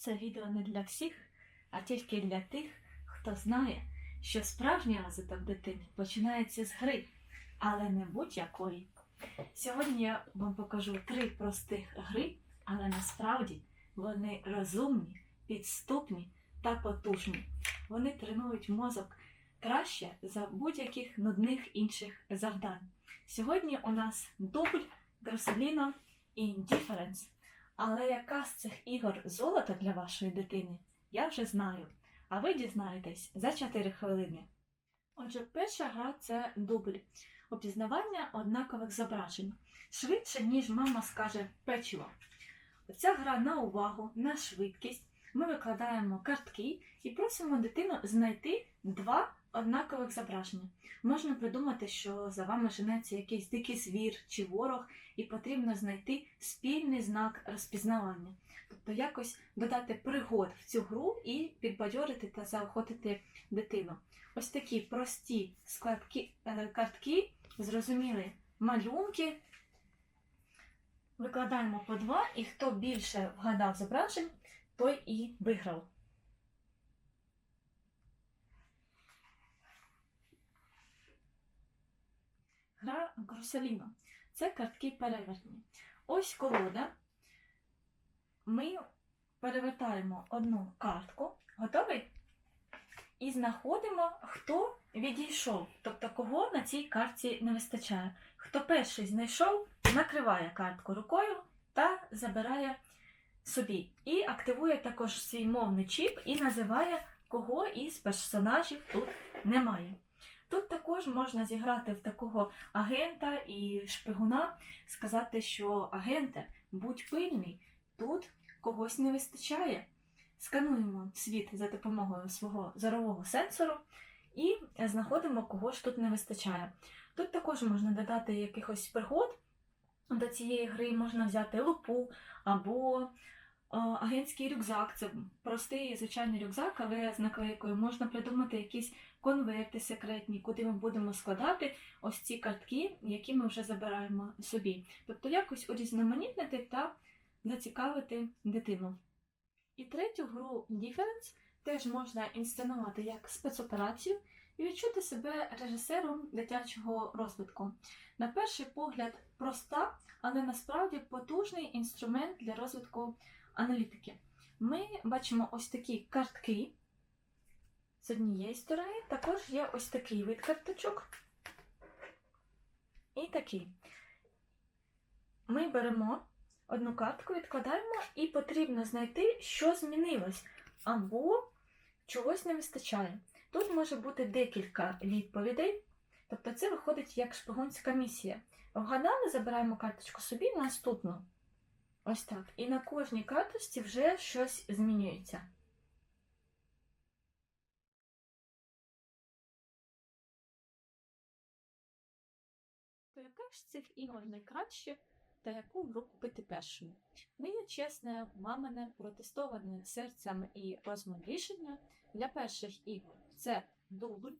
Це відео не для всіх, а тільки для тих, хто знає, що справжній розвиток дитини починається з гри, але не будь-якої. Сьогодні я вам покажу три простих гри, але насправді вони розумні, підступні та потужні. Вони тренують мозок краще за будь-яких нудних інших завдань. Сьогодні у нас дубль, Гроселіно і Indifference. Але яка з цих ігор золото для вашої дитини, я вже знаю. А ви дізнаєтесь за 4 хвилини. Отже, перша гра це дубль. Опізнавання однакових зображень. Швидше, ніж мама скаже печиво. Ця гра на увагу, на швидкість. Ми викладаємо картки і просимо дитину знайти два однакових зображення. Можна придумати, що за вами женеться якийсь дикий звір чи ворог, і потрібно знайти спільний знак розпізнавання. Тобто якось додати пригод в цю гру і підбадьорити та заохотити дитину. Ось такі прості складки, е, картки, зрозумілі малюнки. Викладаємо по два, і хто більше вгадав зображень, той і виграв. Гра Це картки перевертні. Ось колода. Ми перевертаємо одну картку, готовий? І знаходимо, хто відійшов, тобто кого на цій картці не вистачає. Хто перший знайшов, накриває картку рукою та забирає собі. І активує також свій мовний чіп і називає, кого із персонажів тут немає. Тут також можна зіграти в такого агента і шпигуна, сказати, що агенте, будь пильний, тут когось не вистачає. Скануємо світ за допомогою свого зорового сенсору і знаходимо, кого ж тут не вистачає. Тут також можна додати якихось пригод. До цієї гри можна взяти лупу або агентський рюкзак. Це простий звичайний рюкзак, але з наклейкою можна придумати якісь конверти секретні, куди ми будемо складати ось ці картки, які ми вже забираємо собі. Тобто якось урізноманітнити та зацікавити дитину. І третю гру Difference теж можна інсценувати як спецоперацію і відчути себе режисером дитячого розвитку. На перший погляд, проста, але насправді потужний інструмент для розвитку аналітики. Ми бачимо ось такі картки з однієї сторони, також є ось такий вид карточок. І такий. Ми беремо одну картку, відкладаємо, і потрібно знайти, що змінилось, або чогось не вистачає. Тут може бути декілька відповідей, тобто це виходить як шпигунська місія. Вгадали, забираємо карточку собі наступну. Ось так. І на кожній карточці вже щось змінюється. Яка ж цих ігор найкраще та яку гру купити першою? Моє чесне, мамине, протестоване серцем і розумом рішення для перших ігор це дубль,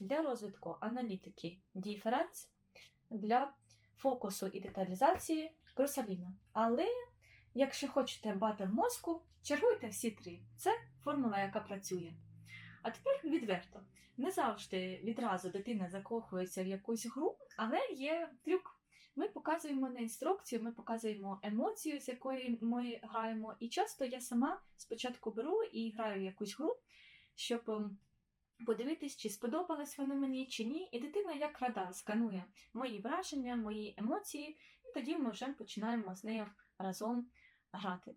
для розвитку аналітики Difference, для фокусу і деталізації Крусаліна. Але якщо хочете бати в мозку, чергуйте всі три. Це формула, яка працює. А тепер відверто. Не завжди відразу дитина закохується в якусь гру, але є трюк. Ми показуємо не інструкцію, ми показуємо емоцію, з якої ми граємо. І часто я сама спочатку беру і граю в якусь гру, щоб ем, подивитись, чи сподобалась вона мені, чи ні. І дитина як радар сканує мої враження, мої емоції, тоді ми вже починаємо з нею разом грати.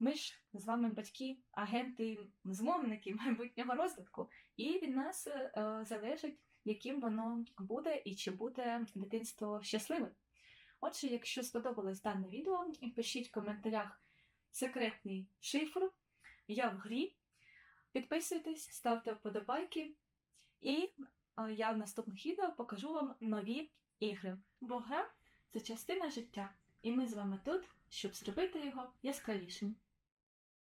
Ми ж з вами батьки, агенти, змовники майбутнього розвитку, і від нас е, залежить, яким воно буде і чи буде дитинство щасливим. Отже, якщо сподобалось дане відео, пишіть в коментарях секретний шифр, я в грі. Підписуйтесь, ставте вподобайки, і е, я в наступних відео покажу вам нові ігри. Бо гра це частина життя, і ми з вами тут, щоб зробити його яскравішим.